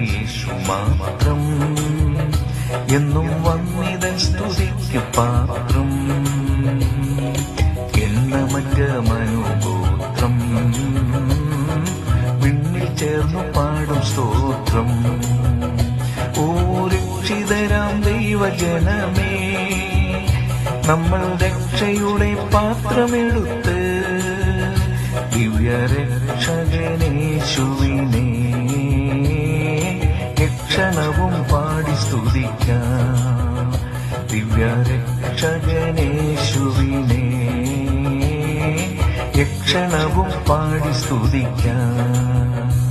യേശു മാത്രം എന്നും വന്നിതൻ സ്തുതിക്ക് പാത്രം. എണ്ണമറ്റ മനോഗോത്രം വിണ്ണിൽ ചേർന്നു പാടും സ്തോത്രം. ഓ ദൈവജനമേ നമ്മൾ രക്ഷയുടെ പാത്രമെടുത്ത് ദിവ്യരക്ഷകനേശുവിനെ ദിവ്യരക്ഷകനേശുവിനെ യക്ഷണവും പാടി സ്തുതിക്കാം.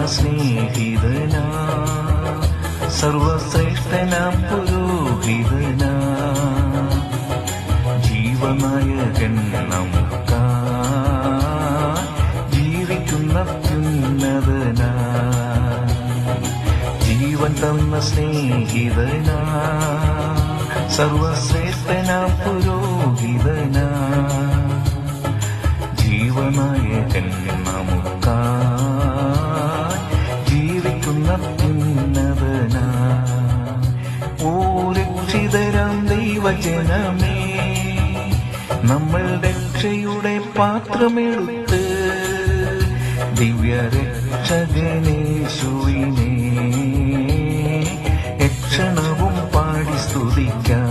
തന്ന സ്നേഹിതനാ. സർവശ്രേഷ്ഠനാ പുരോഹിതനാ. ജീവനായകൻ നമുക്ക. ജീവിക്കുന്ന ഉന്നതന. ജീവൻ തന്ന സ്നേഹിതനാ. സർവശ്രേഷ്ഠന പുരോഹിതനാ. ദൈവജനമേ നമ്മൾ രക്ഷയുടെ പാത്രമെടുത്ത് ദിവ്യരക്ഷകനേശുവിനെ യക്ഷണവും പാടി സ്തുതിക്കാം.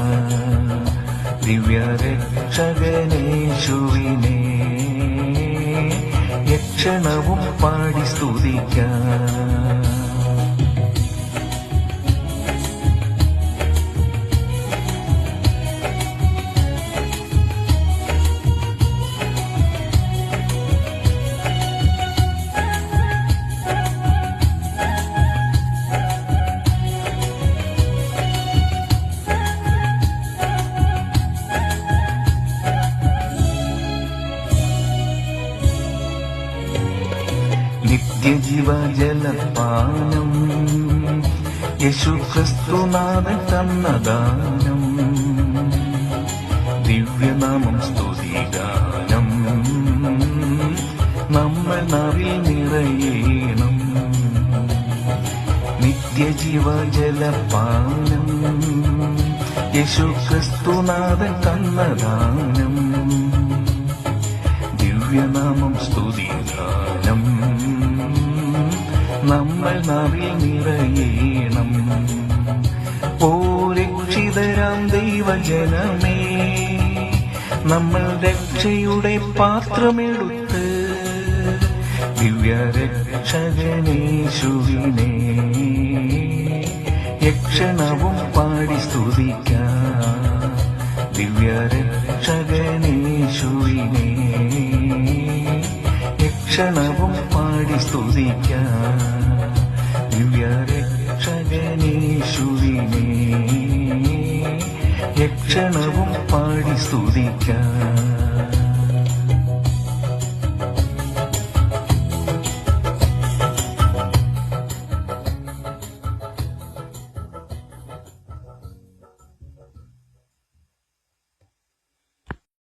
ദിവ്യരക്ഷകനേശുവിനെ യക്ഷണവും പാടി സ്തുതിക്കാം. നിത്യജീവ ജലപാനം യേശു തന്നദാനം. ദിവ്യനാമം സ്തുതിഗാനം. നമ്മൾ നാവിൽ നിറയേണം. നിത്യജീവജലപാനം. യേശു തന്നദാനം. ദിവ്യനാമം സ്തുതിഗാനം നമ്മൾ നാവിൽ നിറയേണം. ഓ ദൈവജനമേ. നമ്മൾ രക്ഷയുടെ പാത്രമെടുത്ത് ദിവ്യരക്ഷകനേശുവിനെ യക്ഷണവും പാടി സ്തുതിക്കാം. ദിവ്യരക്ഷകനേശുവിനെ യക്ഷണവും പാടി സ്തുതിക്കാം ദിവ്യരക്ഷകനേശുവിനെ യക്ഷണവും പാടി സ്തുതിക്കാം